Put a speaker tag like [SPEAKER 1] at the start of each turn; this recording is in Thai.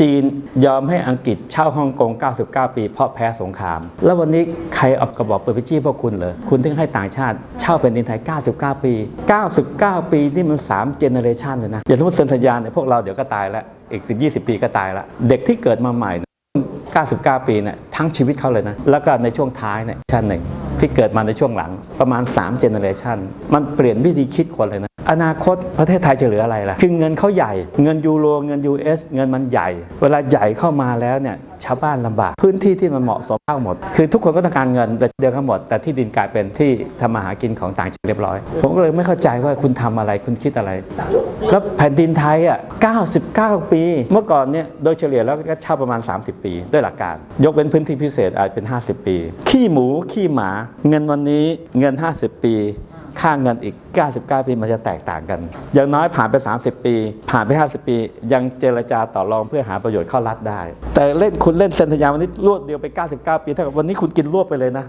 [SPEAKER 1] จีนยอมให้อังกฤษเช่าฮ่องกง 99 ปี เพราะแพ้สงคราม แล้ววันนี้ใครเอากระบอกปืนไปจี้พวกคุณเหรอ คุณถึงให้ต่างชาติเช่าเป็นดินไทย 99 ปี 99 ปีนี่มัน3เจเนอเรชันเลยนะ อย่าสมมติเซ็นสัญญาเนี่ยพวกเราเดี๋ยวก็ตายแล้ว อีก 10 20 ปีก็ตายล้วเด็กที่เกิดมาใหม่ 99 ปีเนี่ยทั้งชีวิตเขาเลยนะ แล้วก็ในช่วงท้ายเนี่ยชั้นหนึ่ง ที่เกิดมาในช่วงหลังประมาณ3เจเนอเรชันมันเปลี่ยนวิธีคิดคนเลยนะ อนาคตประเทศไทยจะเหลืออะไรล่ะ คือเงินเขาใหญ่ เงินยูโรเงิน US เงินมันใหญ่ เวลาใหญ่เข้ามาแล้วเนี่ยชาวบ้านลำบาก พื้นที่ที่มันเหมาะสมเข้าหมด คือทุกคนก็ต้องการเงินแต่เดียวกันหมด แต่ที่ดินกลายเป็นที่ทำมาหากินของต่างชาติเรียบร้อย ผมก็เลยไม่เข้าใจว่าคุณทำอะไรคุณคิดอะไร แล้วแผ่นดินไทยอะ 99 ปี เมื่อก่อนเนี่ยโดยเฉลี่ยแล้วก็เช่าประมาณ 30 ปี ด้วยหลักการ ยกเป็นพื้นที่พิเศษอาจเป็น 50 ปี ขี้หมูขี้หมาเงินวันนี้เงิน 50 ปี ค่าเงินอีก 99 ปีมันจะแตกต่างกัน อย่างน้อยผ่านไป 30 ปี ผ่านไป 50 ปี ยังเจรจาต่อรองเพื่อหาประโยชน์เข้ารัฐได้ แต่เล่นคุณเล่นเซ็นสัญญาวันนี้รวดเดียวไป 99 ปีเท่ากับวันนี้คุณกินรวบไปเลยนะ